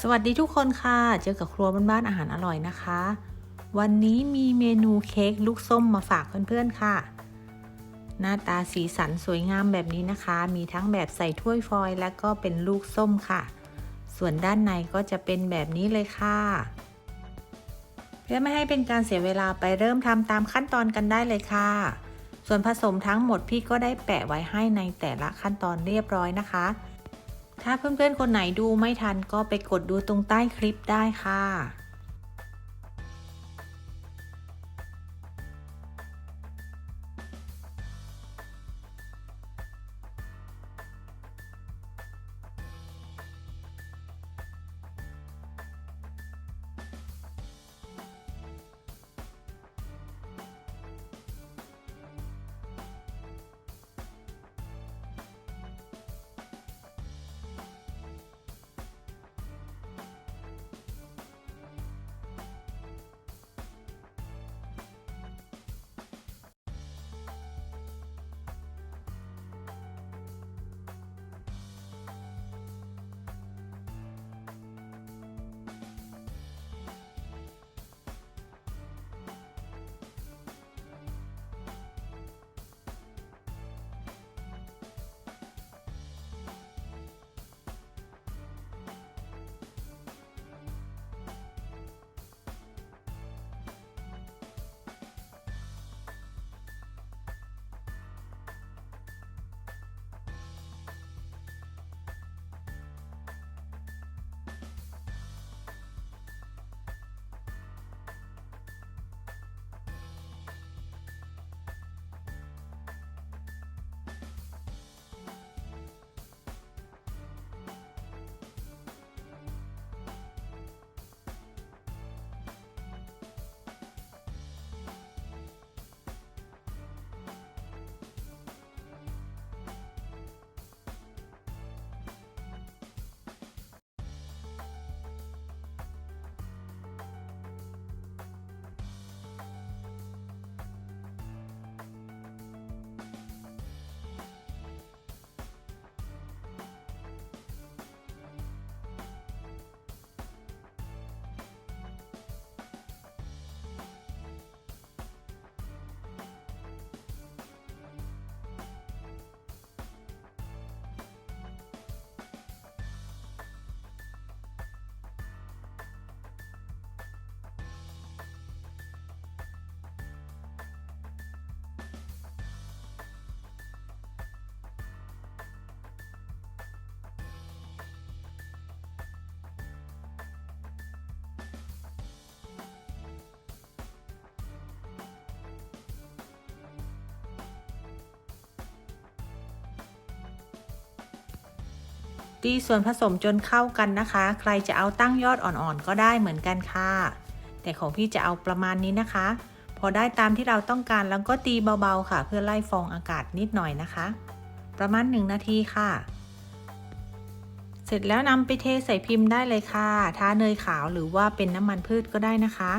สวัสดีทุกคนค่ะ เจอกับครัวบ้านๆอาหารอร่อยนะคะ วันนี้มีเมนูเค้กลูกส้มมาฝากเพื่อนๆค่ะ หน้าตาสีสันสวยงามแบบนี้นะคะ มีทั้งแบบใส่ถ้วยฟอยล์และก็เป็นลูกส้มค่ะ ส่วนด้านในก็จะเป็นแบบนี้เลยค่ะ เพื่อไม่ให้เป็นการเสียเวลาไปเริ่มทำตามขั้นตอนกันได้เลยค่ะ ส่วนผสมทั้งหมดพี่ก็ได้แปะไว้ให้ในแต่ละขั้นตอนเรียบร้อยนะคะ ถ้าเพื่อนๆคนไหนดูไม่ทันก็ไปกดดูตรงใต้คลิปได้ค่ะ ตีส่วนผสมจนเข้ากันนะคะ ใครจะเอาตั้งยอดอ่อนๆก็ได้เหมือนกันค่ะ แต่ของพี่จะเอาประมาณนี้นะคะ พอได้ตามที่เราต้องการแล้วก็ตีเบาๆค่ะ เพื่อไล่ฟองอากาศนิดหน่อยนะคะ ประมาณ 1 นาทีค่ะ เสร็จแล้วนำไปเทใส่พิมพ์ได้เลยค่ะ ทาเนยขาวหรือว่าเป็นน้ำมันพืชก็ได้นะคะ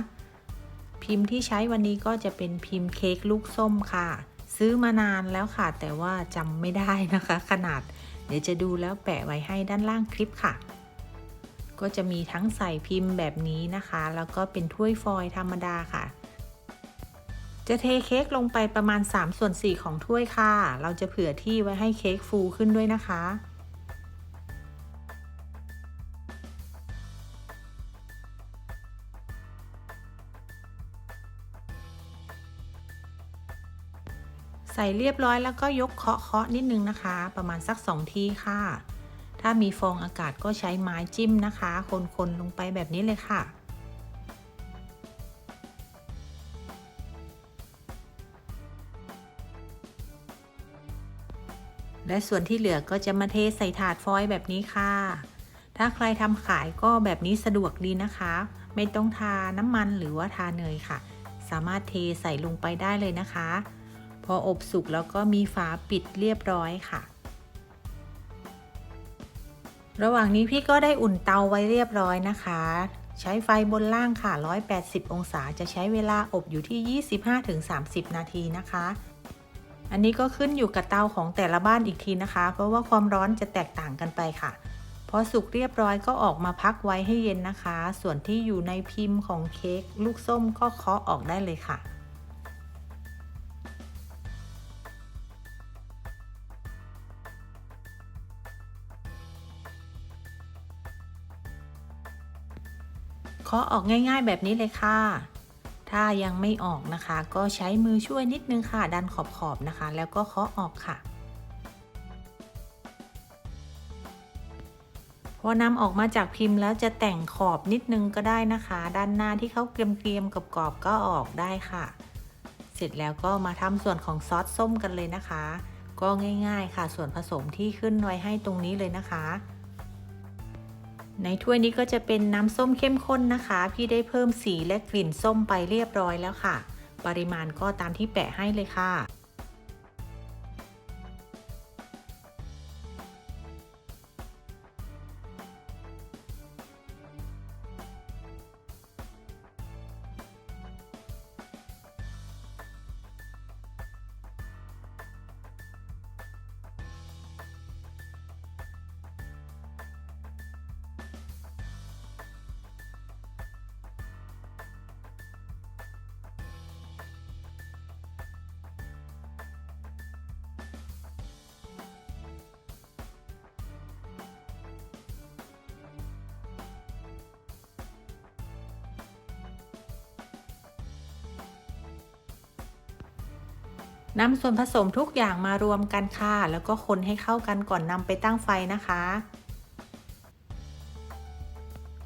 พิมพ์ที่ใช้วันนี้ก็จะเป็นพิมพ์เค้กลูกส้มค่ะ ซื้อมานานแล้วค่ะ แต่ว่าจำไม่ได้นะคะ ขนาด เดี๋ยวจะดูแล้วแปะไว้ให้ด้านล่างคลิปค่ะ ก็จะมีทั้งใส่พิมพ์แบบนี้นะคะ แล้วก็เป็นถ้วยฟอยล์ธรรมดาค่ะ จะเทเค้กลงไปประมาณ3ส่วน4ของถ้วยค่ะ เราจะเผื่อที่ไว้ให้เค้กฟูขึ้นด้วยนะคะ ส่เรียบร้อยแล้วก็ยกเคาะเคาะนิดนึงนะคะ ประมาณสัก 2 ทีค่ะ ถ้ามีฟองอากาศก็ใช้ไม้จิ้มนะคะ คนๆลงไปแบบนี้เลยค่ะและส่วนที่เหลือก็จะมาเทใส่ถาดฟอยล์แบบนี้ค่ะ ถ้าใครทำขายก็แบบนี้สะดวกดีนะคะ ไม่ต้องทาน้ำมันหรือว่าทาเนยค่ะ สามารถเทใส่ลงไปได้เลยนะคะ พออบสุกแล้วก็มีฝาปิดเรียบร้อยค่ะ ระหว่างนี้พี่ก็ได้อุ่นเตาไว้เรียบร้อยนะคะ ใช้ไฟบนล่างค่ะ 180 องศาจะใช้เวลาอบอยู่ที่ 25-30 นาทีนะคะ อันนี้ก็ขึ้นอยู่กับเตาของแต่ละบ้านอีกทีนะคะ เพราะว่าความร้อนจะแตกต่างกันไปค่ะพอสุกเรียบร้อยก็ออกมาพักไว้ให้เย็นนะคะ ส่วนที่อยู่ในพิมพ์ของเค้กลูกส้มก็เคาะออกได้เลยค่ะาะออกง่าย ๆ แบบนี้เลยค่ะ ถ้ายังไม่ออกนะคะ ก็ใช้มือช่วยนิดนึงค่ะ ดันขอบๆนะคะ แล้วก็เคาะออกค่ะ พอนำออกมาจากพิมพ์แล้วจะแต่งขอบนิดนึงก็ได้นะคะ ด้านหน้าที่เขาเกรียมๆกับกรอบๆก็ออกได้ค่ะ เสร็จแล้วก็มาทำส่วนของซอสส้มกันเลยนะคะ ก็ง่าย ๆ ค่ะ ส่วนผสมที่ขึ้นไว้ให้ตรงนี้เลยนะคะ ในถ้วยนี้ก็จะเป็นน้ำส้มเข้มข้นนะคะ พี่ได้เพิ่มสีและกลิ่นส้มไปเรียบร้อยแล้วค่ะ ปริมาณก็ตามที่แปะให้เลยค่ะ นำส่วนผสมทุกอย่างมารวมกันค่ะ แล้วก็คนให้เข้ากันก่อนนำไปตั้งไฟนะคะ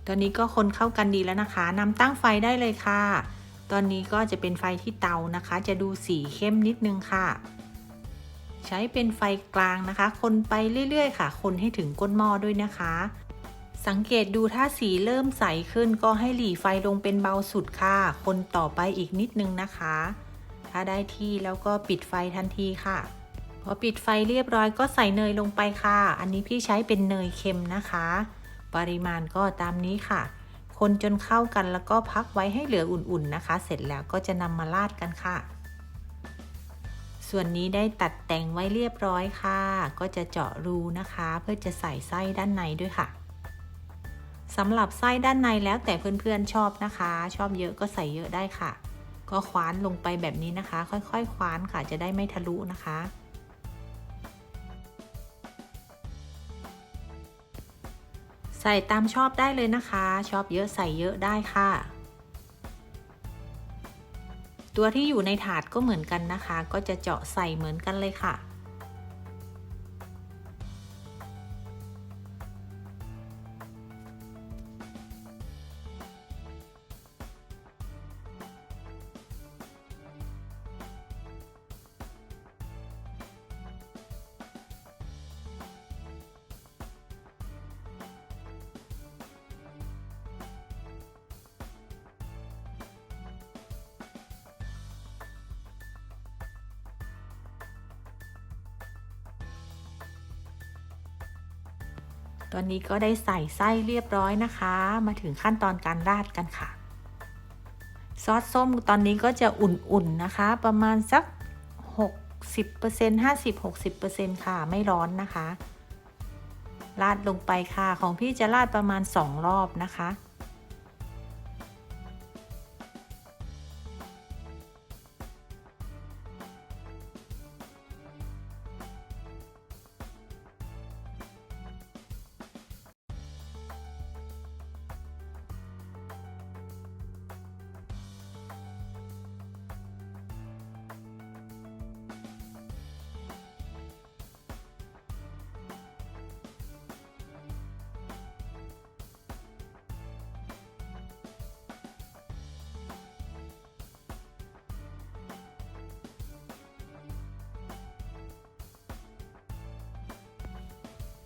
ตอนนี้ก็คนเข้ากันดีแล้วนะคะนำตั้งไฟได้เลยค่ะ ตอนนี้ก็จะเป็นไฟที่เตานะคะ จะดูสีเข้มนิดนึงค่ะ ใช้เป็นไฟกลางนะคะ คนไปเรื่อยๆ ค่ะ คนให้ถึงก้นหม้อด้วยนะคะ สังเกตดูถ้าสีเริ่มใสขึ้นก็ให้หลีไฟลงเป็นเบาสุดค่ะ คนต่อไปอีกนิดนึงนะคะ ถ้าได้ที่แล้วก็ปิดไฟทันทีค่ะ พอปิดไฟเรียบร้อยก็ใส่เนยลงไปค่ะ อันนี้พี่ใช้เป็นเนยเค็มนะคะ ปริมาณก็ตามนี้ค่ะ คนจนเข้ากันแล้วก็พักไว้ให้เหลืออุ่นๆนะคะ เสร็จแล้วก็จะนำมาราดกันค่ะ ส่วนนี้ได้ตัดแต่งไว้เรียบร้อยค่ะ ก็จะเจาะรูนะคะ เพื่อจะใส่ไส้ด้านในด้วยค่ะสำหรับไส้ด้านในแล้วแต่เพื่อนๆชอบนะคะ ชอบเยอะก็ใส่เยอะได้ค่ะ ก็คว้านลงไปแบบนี้นะคะ ค่อยๆคว้านค่ะจะได้ไม่ทะลุนะคะใส่ตามชอบได้เลยนะคะ ชอบเยอะใส่เยอะได้ค่ะ ตัวที่อยู่ในถาดก็เหมือนกันนะคะ ก็จะเจาะใส่เหมือนกันเลยค่ะ ตอนนี้ก็ได้ใส่ไส้เรียบร้อยนะคะ มาถึงขั้นตอนการราดกันค่ะ ซอสส้มตอนนี้ก็จะอุ่นๆนะคะ ประมาณสัก 60% 50-60%ค่ะ ไม่ร้อนนะคะ ราดลงไปค่ะ ของพี่จะราดประมาณ 2 รอบนะคะ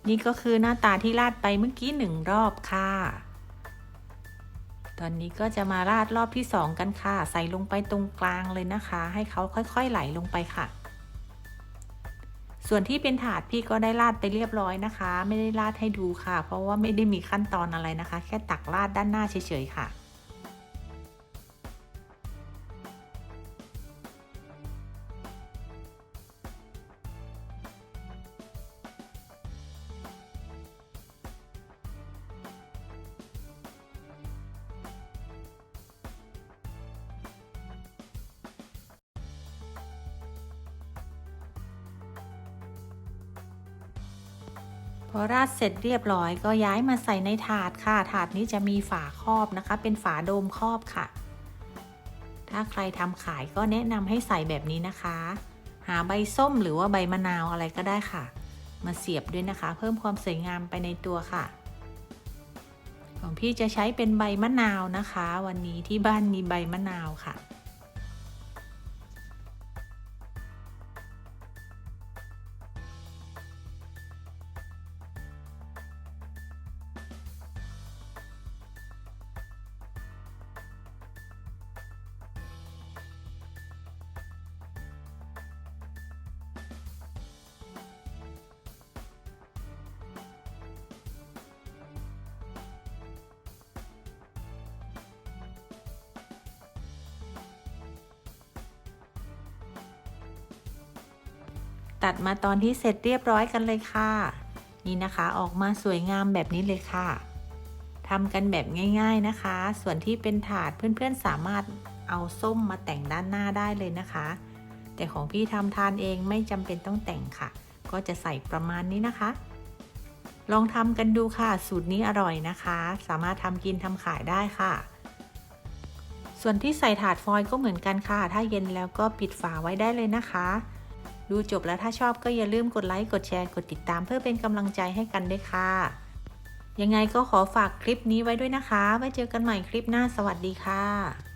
นี่ก็คือหน้าตาที่ราดไปเมื่อกี้หนึ่งรอบค่ะ ตอนนี้ก็จะมาราดรอบที่สองกันค่ะ ใส่ลงไปตรงกลางเลยนะคะ ให้เขาค่อยๆไหลลงไปค่ะ ส่วนที่เป็นถาดพี่ก็ได้ราดไปเรียบร้อยนะคะ ไม่ได้ราดให้ดูค่ะ เพราะว่าไม่ได้มีขั้นตอนอะไรนะคะ แค่ตักราดด้านหน้าเฉยๆค่ะ พอราดเสร็จเรียบร้อยก็ย้ายมาใส่ในถาดค่ะ ถาดนี้จะมีฝาครอบนะคะ เป็นฝาโดมครอบค่ะ ถ้าใครทำขายก็แนะนำให้ใส่แบบนี้นะคะ หาใบส้มหรือว่าใบมะนาวอะไรก็ได้ค่ะ มาเสียบด้วยนะคะ เพิ่มความสวยงามไปในตัวค่ะ ของพี่จะใช้เป็นใบมะนาวนะคะ วันนี้ที่บ้านมีใบมะนาวค่ะ ตัดมาตอนที่เสร็จเรียบร้อยกันเลยค่ะ นี่นะคะออกมาสวยงามแบบนี้เลยค่ะทำกันแบบง่าย ๆนะคะ ส่วนที่เป็นถาดเพื่อนๆสามารถเอาส้มมาแต่งด้านหน้าได้เลยนะคะ แต่ของพี่ทำทานเองไม่จำเป็นต้องแต่งค่ะ ก็จะใส่ประมาณนี้นะคะ ลองทำกันดูค่ะ สูตรนี้อร่อยนะคะ สามารถทำกินทำขายได้ค่ะ ส่วนที่ใส่ถาดฟอยล์ก็เหมือนกันค่ะ ถ้าเย็นแล้วก็ปิดฝาไว้ได้เลยนะคะ ดูจบแล้วถ้าชอบก็อย่าลืมกดไลค์กดแชร์กดติดตามเพื่อเป็นกำลังใจให้กันด้วยค่ะ ยังไงก็ขอฝากคลิปนี้ไว้ด้วยนะคะ ไว้เจอกันใหม่คลิปหน้าสวัสดีค่ะ